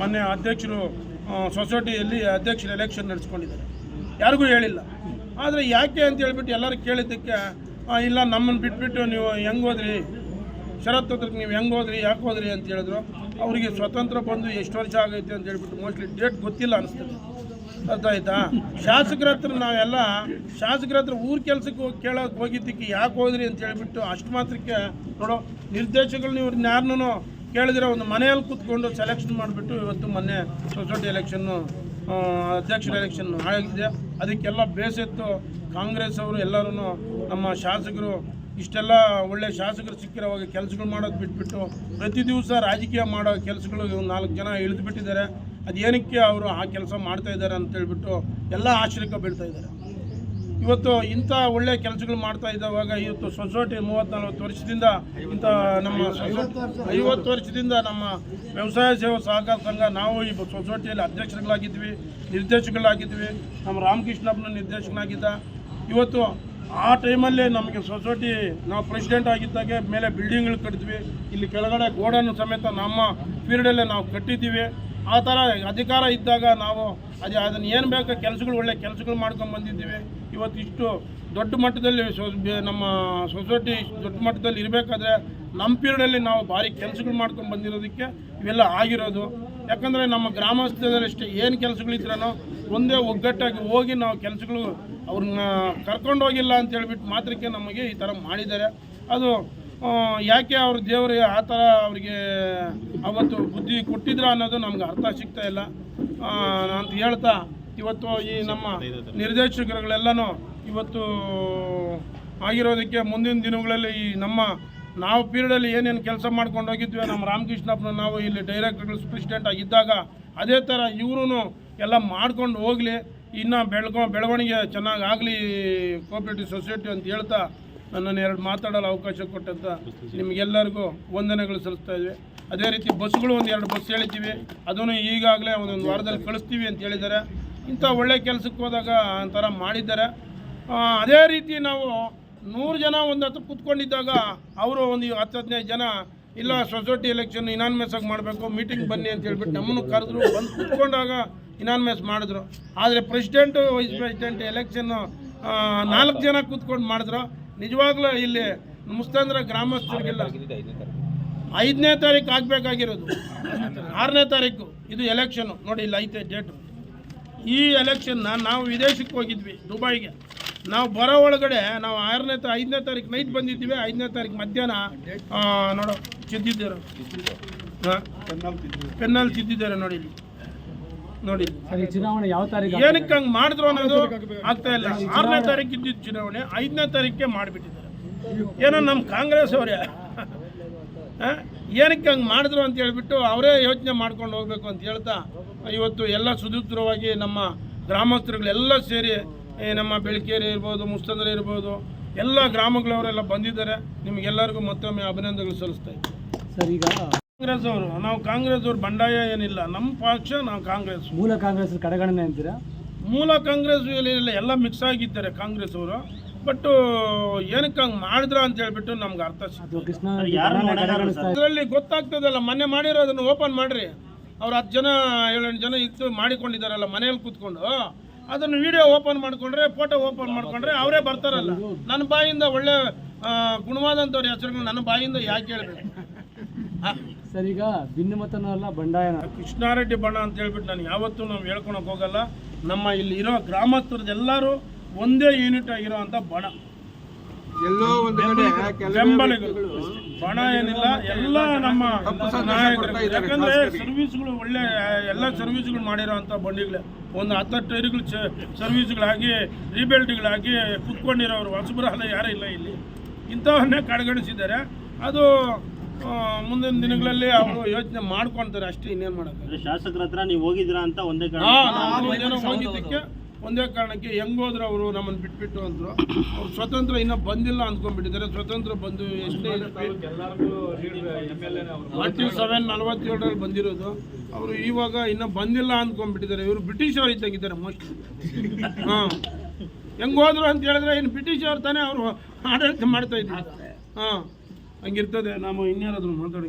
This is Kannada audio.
ಮೊನ್ನೆ ಅಧ್ಯಕ್ಷರು ಸೊಸೈಟಿಯಲ್ಲಿ ಅಧ್ಯಕ್ಷರು ಎಲೆಕ್ಷನ್ ನಡೆಸ್ಕೊಂಡಿದ್ದಾರೆ. ಯಾರಿಗೂ ಹೇಳಿಲ್ಲ. ಆದರೆ ಯಾಕೆ ಅಂತ ಹೇಳ್ಬಿಟ್ಟು ಎಲ್ಲರೂ ಕೇಳಿದ್ದಕ್ಕೆ ಇಲ್ಲ ನಮ್ಮನ್ನು ಬಿಟ್ಬಿಟ್ಟು ನೀವು ಹೆಂಗೆ ಹೋದ್ರಿ? ಶರತ್ ಹತ್ರಕ್ಕೆ ನೀವು ಹೆಂಗೆ ಹೋದ್ರಿ? ಯಾಕೆ ಹೋದ್ರಿ ಅಂತ ಹೇಳಿದ್ರು. ಅವರಿಗೆ ಸ್ವತಂತ್ರ ಬಂದು ಎಷ್ಟು ವರ್ಷ ಆಗೈತೆ ಅಂತ ಹೇಳ್ಬಿಟ್ಟು ಮೋಸ್ಟ್ಲಿ ಡೇಟ್ ಗೊತ್ತಿಲ್ಲ ಅನಿಸ್ತದೆ. ಅರ್ಥ ಆಯ್ತಾ? ಶಾಸಕರ ಹತ್ರ ನಾವೆಲ್ಲ, ಶಾಸಕರ ಹತ್ರ ಊರ ಕೆಲಸಕ್ಕೆ ಹೋಗಿ, ಕೇಳೋಕೆ ಹೋಗಿದ್ದಕ್ಕೆ ಯಾಕೆ ಹೋದ್ರಿ ಅಂತ ಹೇಳ್ಬಿಟ್ಟು ಅಷ್ಟು ಮಾತ್ರಕ್ಕೆ ನೋಡೋ, ನಿರ್ದೇಶಕರು ನೀವು ಯಾರನ್ನೂ ಕೇಳಿದ್ರೆ ಒಂದು ಮನೆಯಲ್ಲಿ ಕೂತ್ಕೊಂಡು ಸೆಲೆಕ್ಷನ್ ಮಾಡಿಬಿಟ್ಟು ಇವತ್ತು ಮೊನ್ನೆ ಸೊಸೈಟಿ ಎಲೆಕ್ಷನ್ನು ಅಧ್ಯಕ್ಷರ ಎಲೆಕ್ಷನ್ ಆಗಿದೆ. ಅದಕ್ಕೆಲ್ಲ ಬೇಸತ್ತು ಕಾಂಗ್ರೆಸ್ ಅವರು ಎಲ್ಲರೂ ನಮ್ಮ ಶಾಸಕರು, ಇಷ್ಟೆಲ್ಲ ಒಳ್ಳೆ ಶಾಸಕರು ಸಿಕ್ಕಿರೋವಾಗ ಕೆಲಸಗಳು ಮಾಡೋದು ಬಿಟ್ಬಿಟ್ಟು ಪ್ರತಿ ದಿವಸ ರಾಜಕೀಯ ಮಾಡೋ ಕೆಲಸಗಳು ನಾಲ್ಕು ಜನ ಇಳಿದುಬಿಟ್ಟಿದ್ದಾರೆ ಅದೇನಕ್ಕೆ ಅವರು ಆ ಕೆಲಸ ಮಾಡ್ತಾ ಇದ್ದಾರೆ ಅಂತ ಹೇಳ್ಬಿಟ್ಟು ಎಲ್ಲ ಆಶ್ರಯಕ್ಕೆ ಬೀಳ್ತಾ ಇದ್ದಾರೆ. ಇವತ್ತು ಇಂಥ ಒಳ್ಳೆ ಕೆಲಸಗಳು ಮಾಡ್ತಾ ಇದ್ದಾವಾಗ ಇವತ್ತು ಸೊಸೈಟಿ ಮೂವತ್ತು ನಲ್ವತ್ತು ವರ್ಷದಿಂದ ಇಂಥ ನಮ್ಮ ಐವತ್ತು ವರ್ಷದಿಂದ ನಮ್ಮ ವ್ಯವಸಾಯ ಸೇವಾ ಸಹಕಾರ ಸಂಘ, ನಾವು ಈ ಸೊಸೈಟಿಯಲ್ಲಿ ಅಧ್ಯಕ್ಷರುಗಳಾಗಿದ್ವಿ, ನಿರ್ದೇಶಕಗಳಾಗಿದ್ವಿ. ನಮ್ಮ ರಾಮಕೃಷ್ಣಪ್ಪನ ನಿರ್ದೇಶಕನಾಗಿದ್ದ. ಇವತ್ತು ಆ ಟೈಮಲ್ಲಿ ನಮಗೆ ಸೊಸೈಟಿ, ನಾವು ಪ್ರೆಸಿಡೆಂಟ್ ಆಗಿದ್ದಾಗೆ ಮೇಲೆ ಬಿಲ್ಡಿಂಗ್ಗಳು ಕಟ್ಟಿದ್ವಿ. ಇಲ್ಲಿ ಕೆಳಗಡೆ ಗೋಡನ್ನು ಸಮೇತ ನಮ್ಮ ಪೀರಿಯಡಲ್ಲೇ ನಾವು ಕಟ್ಟಿದ್ದೀವಿ. ಆ ಥರ ಅಧಿಕಾರ ಇದ್ದಾಗ ನಾವು ಅದೇ ಅದನ್ನು ಏನು ಬೇಕೋ ಕೆಲಸಗಳು, ಒಳ್ಳೆ ಕೆಲಸಗಳು ಮಾಡ್ಕೊಂಡು ಬಂದಿದ್ದೀವಿ. ಇವತ್ತು ಇಷ್ಟು ದೊಡ್ಡ ಮಟ್ಟದಲ್ಲಿ ನಮ್ಮ ಸೊಸೈಟಿ ದೊಡ್ಡ ಮಟ್ಟದಲ್ಲಿ ಇರಬೇಕಾದ್ರೆ ನಮ್ಮ ಪೀರಿಯಡಲ್ಲಿ ನಾವು ಭಾರಿ ಕೆಲಸಗಳು ಮಾಡ್ಕೊಂಡು ಬಂದಿರೋದಕ್ಕೆ ಇವೆಲ್ಲ ಆಗಿರೋದು. ಯಾಕಂದರೆ ನಮ್ಮ ಗ್ರಾಮಸ್ಥರಷ್ಟೇ ಏನು ಕೆಲಸಗಳಿದ್ರೂ ಒಂದೇ ಒಗ್ಗಟ್ಟಾಗಿ ಹೋಗಿ ನಾವು ಕೆಲಸಗಳು ಅವ್ರನ್ನ ಕರ್ಕೊಂಡು ಹೋಗಿಲ್ಲ ಅಂತ ಹೇಳ್ಬಿಟ್ಟು ಮಾತ್ರಕ್ಕೆ ನಮಗೆ ಈ ಥರ ಮಾಡಿದ್ದಾರೆ. ಅದು ಯಾಕೆ ಅವ್ರ ದೇವರಿಗೆ ಆ ಥರ ಅವರಿಗೆ ಅವತ್ತು ಬುದ್ಧಿ ಕೊಟ್ಟಿದ್ರ ಅನ್ನೋದು ನಮ್ಗೆ ಅರ್ಥ ಸಿಗ್ತಾ ಇಲ್ಲ. ಅಂತ ಹೇಳ್ತಾ ಇವತ್ತು ಈ ನಮ್ಮ ನಿರ್ದೇಶಕರುಗಳೆಲ್ಲನೂ ಇವತ್ತು ಆಗಿರೋದಕ್ಕೆ ಮುಂದಿನ ದಿನಗಳಲ್ಲಿ ಈ ನಮ್ಮ ನಾವು ಪೀರಿಯಡಲ್ಲಿ ಏನೇನು ಕೆಲಸ ಮಾಡ್ಕೊಂಡು ಹೋಗಿದ್ವಿ ನಮ್ಮ ರಾಮಕೃಷ್ಣಪ್ಪನ ನಾವು ಇಲ್ಲಿ ಡೈರೆಕ್ಟರ್ಗಳು ಪ್ರೆಸಿಡೆಂಟ್ ಆಗಿದ್ದಾಗ ಅದೇ ಥರ ಇವರು ಎಲ್ಲ ಮಾಡ್ಕೊಂಡು ಹೋಗಲಿ ಇನ್ನು ಬೆಳ್ಕೊ ಬೆಳವಣಿಗೆ ಚೆನ್ನಾಗಿ ಆಗಲಿ ಕೋಆಪರೇಟಿವ್ ಸೊಸೈಟಿ ಅಂತ ಹೇಳ್ತಾ ನನ್ನನ್ನು ಎರಡು ಮಾತಾಡಲು ಅವಕಾಶ ಕೊಟ್ಟಂತ ನಿಮಗೆಲ್ಲರಿಗೂ ವಂದನೆಗಳು ಸಲ್ಲಿಸ್ತಾ ಇದ್ವಿ. ಅದೇ ರೀತಿ ಬಸ್ಗಳು ಒಂದು ಎರಡು ಬಸ್ ಹೇಳಿದ್ದೀವಿ. ಅದನ್ನು ಈಗಾಗಲೇ ಒಂದೊಂದು ವಾರದಲ್ಲಿ ಕಳಿಸ್ತೀವಿ ಅಂತ ಹೇಳಿದ್ದಾರೆ. ಇಂಥ ಒಳ್ಳೆ ಕೆಲಸಕ್ಕೆ ಹೋದಾಗ ಒಂಥರ ಮಾಡಿದ್ದಾರೆ. ಅದೇ ರೀತಿ ನಾವು ನೂರು ಜನ ಒಂದು ಹತ್ರ ಕೂತ್ಕೊಂಡಿದ್ದಾಗ ಅವರು ಒಂದು ಹತ್ತು ಹದಿನೈದು ಜನ ಇಲ್ಲ ಸೊಸೈಟಿ ಎಲೆಕ್ಷನ್ ಇನಾನ್ಮೆಸ್ ಆಗಿ ಮಾಡಬೇಕು ಮೀಟಿಂಗ್ ಬನ್ನಿ ಅಂತ ಹೇಳ್ಬಿಟ್ಟು ನಮ್ಮನ್ನು ಕರೆದ್ರು. ಬಂದು ಕೂತ್ಕೊಂಡಾಗ ಇನಾನ್ಮೆಸ್ ಮಾಡಿದ್ರು. ಆದರೆ ಪ್ರೆಸಿಡೆಂಟು ವೈಸ್ ಪ್ರೆಸಿಡೆಂಟ್ ಎಲೆಕ್ಷನ್ನು ನಾಲ್ಕು ಜನ ಕೂತ್ಕೊಂಡು ಮಾಡಿದ್ರು. ನಿಜವಾಗ್ಲೂ ಇಲ್ಲಿ ಮುಸ್ತಂದ್ರ ಗ್ರಾಮಸ್ಥರಿಗೆಲ್ಲ ಐದನೇ ತಾರೀಕು ಆಗಬೇಕಾಗಿರೋದು. ಆರನೇ ತಾರೀಕು, ಇದು ಎಲೆಕ್ಷನು ನೋಡಿ, ಇಲ್ಲಿ ಐತೆ ಡೇಟು ಈ ಎಲೆಕ್ಷನ್ನ ನಾವು ವಿದೇಶಕ್ಕೆ ಹೋಗಿದ್ವಿ ದುಬೈಗೆ. ನಾವು ಬರೋ ಒಳಗಡೆ ನಾವು ಆರನೇ ತ ಐದನೇ ತಾರೀಕು ನೈಟ್ ಬಂದಿದ್ದೀವಿ ಐದನೇ ತಾರೀಕು ಮಧ್ಯಾಹ್ನ ನೋಡೋ ಹಾಂ? ಪೆನ್ನಲ್ಲಿ ತಿದ್ದಿದ್ದಾರೆ ನೋಡಿ ನೋಡಿ. ಚುನಾವಣೆ ಯಾವ ತಾರೀಕು ಏನಕ್ಕೆ ಹಂಗೆ ಮಾಡಿದ್ರು ಅನ್ನೋದು ಆಗ್ತಾ ಇಲ್ಲ. ಆರನೇ ತಾರೀಕು ಇದ್ದಿದ್ದು ಚುನಾವಣೆ ಐದನೇ ತಾರೀಕೆ ಮಾಡಿಬಿಟ್ಟಿದ್ದಾರೆ. ಏನೋ ನಮ್ಮ ಕಾಂಗ್ರೆಸ್ ಅವರೇ ಏನಕ್ಕೆ ಹಂಗೆ ಮಾಡಿದ್ರು ಅಂತ ಹೇಳ್ಬಿಟ್ಟು ಅವರೇ ಯೋಚನೆ ಮಾಡ್ಕೊಂಡು ಹೋಗ್ಬೇಕು ಅಂತ ಹೇಳ್ತಾ ಇವತ್ತು ಎಲ್ಲ ಸುದೂತ್ರವಾಗಿ ನಮ್ಮ ಗ್ರಾಮಸ್ಥರುಗಳೆಲ್ಲ ಸೇರಿ ನಮ್ಮ ಬೆಳಕೇರಿ ಇರ್ಬೋದು ಮುಸ್ತಂದ್ರ ಇರ್ಬೋದು ಎಲ್ಲ ಗ್ರಾಮಗಳವರೆಲ್ಲ ಬಂದಿದ್ದಾರೆ. ನಿಮಗೆಲ್ಲರಿಗೂ ಮತ್ತೊಮ್ಮೆ ಅಭಿನಂದನೆಗಳು ಸಲ್ಲಿಸ್ತಾ ಇದ್ದೀನಿ. ಸರ್ ಈಗ ಕಾಂಗ್ರೆಸ್ ಅವರು ನಾವು ಕಾಂಗ್ರೆಸ್ ಅವ್ರು ಬಂಡಾಯ ಏನಿಲ್ಲ ನಮ್ಮ ಪಕ್ಷ ನಾವು ಕಾಂಗ್ರೆಸ್. ಮೂಲ ಕಾಂಗ್ರೆಸ್ ಕಡೆಗಣನೆ ಅಂತೀರಾ? ಮೂಲ ಕಾಂಗ್ರೆಸ್ ಎಲ್ಲ ಮಿಕ್ಸ್ ಆಗಿದ್ದಾರೆ ಕಾಂಗ್ರೆಸ್ ಅವರು ಬಟ್ ಏನಕ್ಕೆ ಹಂಗೆ ಮಾಡಿದ್ರ ಅಂತ ಹೇಳ್ಬಿಟ್ಟು ನಮ್ಗೆ ಅರ್ಥ ಅದರಲ್ಲಿ ಗೊತ್ತಾಗ್ತದಲ್ಲ ಮೊನ್ನೆ ಮಾಡಿರೋದನ್ನು ಓಪನ್ ಮಾಡ್ರಿ. ಅವ್ರು ಹತ್ತು ಜನ ಏಳೆಂಟು ಜನ ಇತ್ತು ಮಾಡಿಕೊಂಡಿದ್ದಾರಲ್ಲ ಮನೆಯಲ್ಲಿ ಕೂತ್ಕೊಂಡು. ಅದನ್ನು ವಿಡಿಯೋ ಓಪನ್ ಮಾಡ್ಕೊಂಡ್ರೆ ಫೋಟೋ ಓಪನ್ ಮಾಡ್ಕೊಂಡ್ರೆ ಅವರೇ ಬರ್ತಾರಲ್ಲ. ನನ್ನ ಬಾಯಿಂದ ಒಳ್ಳೆ ಗುಣವಾದಂಥವ್ರ ಹೆಸರುಗಳು ನನ್ನ ಬಾಯಿಂದ ಯಾಕೆ ಹೇಳ್ಬೇಕು? ಸರ್ ಈಗ ಭಿನ್ನಮತನಲ್ಲ ಬಂಡಾಯನ. ಕೃಷ್ಣಾರೆಡ್ಡಿ ಬಣ್ಣ ಅಂತ ಹೇಳ್ಬಿಟ್ಟು ನಾನು ಯಾವತ್ತೂ ನಾವು ಹೇಳ್ಕೊಳಕ್ ಹೋಗಲ್ಲ. ನಮ್ಮ ಇಲ್ಲಿ ಇರೋ ಗ್ರಾಮಸ್ಥರದೆಲ್ಲರೂ ಒಂದೇ ಯೂನಿಟ್ ಆಗಿರುವಂಥ ಬಣ. ಎಲ್ಲೋ ಒಂದು ಕಡೆ ಬೆಂಬಲಿಗರು ಬಣ ಏನಿಲ್ಲ ಎಲ್ಲ ನಮ್ಮ ನಾಯಕರು. ಯಾಕಂದ್ರೆ ಸರ್ವಿಸ್ಗಳು ಒಳ್ಳೆ ಎಲ್ಲ ಸರ್ವಿಸ್ಗಳು ಮಾಡಿರೋಂಥ ಬಂಡಿಗಳೇ. ಒಂದು ಹತ್ತು ಟೈರ್ಗಳು ಸರ್ವಿಸ್ಗಳಾಗಿ ರೀಬೆಲ್ಟ್ಗಳಾಗಿ ಕುತ್ಕೊಂಡಿರೋರು. ಹೊಸಬರಲ್ಲ ಯಾರೂ ಇಲ್ಲ ಇಲ್ಲಿ. ಇಂಥವನ್ನೇ ಕಡೆಗಣಿಸಿದ್ದಾರೆ. ಅದು ಮುಂದಿನ ದಿನಗಳಲ್ಲಿ ಅವರು ಯೋಚನೆ ಮಾಡ್ಕೊಂತಾರೆ ಅಷ್ಟೇ ಇನ್ನೇನು ಮಾಡೋದು. ಶಾಸಕರ ಹತ್ರ ನೀವು ಹೋಗಿದ್ರ ಅಂತ ಒಂದೇ ಹೋಗಿದ್ದಕ್ಕೆ ಒಂದೇ ಕಾರಣಕ್ಕೆ ಹೆಂಗ್ ಹೋದ್ರು ಅವರು ನಮ್ಮನ್ನು ಬಿಟ್ಬಿಟ್ಟು ಅಂದರು. ಅವ್ರು ಸ್ವತಂತ್ರ ಇನ್ನೂ ಬಂದಿಲ್ಲ ಅಂದ್ಕೊಂಡ್ಬಿಟ್ಟಿದ್ದಾರೆ. ಸ್ವತಂತ್ರ ಬಂದು ಎಷ್ಟೇ ಫಾರ್ಟಿ ಸೆವೆನ್ ನಲವತ್ತೇಳರಲ್ಲಿ ಬಂದಿರೋದು. ಅವರು ಇವಾಗ ಇನ್ನೂ ಬಂದಿಲ್ಲ ಅಂದ್ಕೊಂಡ್ಬಿಟ್ಟಿದ್ದಾರೆ. ಇವರು ಬ್ರಿಟಿಷ್ ಅವ್ರು ಇದ್ದಂಗಿದ್ದಾರೆ ಮೋಸ್ಟ್ಲಿ ಹಾಂ. ಹೆಂಗ್ ಹೋದ್ರು ಅಂತ ಹೇಳಿದ್ರೆ ಇನ್ನು ಬ್ರಿಟಿಷ್ ಅವ್ರು ತಾನೇ ಅವರು ಆಡಳಿತ ಮಾಡ್ತಾ ಇದ್ದಾರೆ. ಹಾಂ. ಹಂಗಿರ್ತದೆ. ನಾವು ಇನ್ಯಾರಾದರೂ ಮಾತಾಡಿ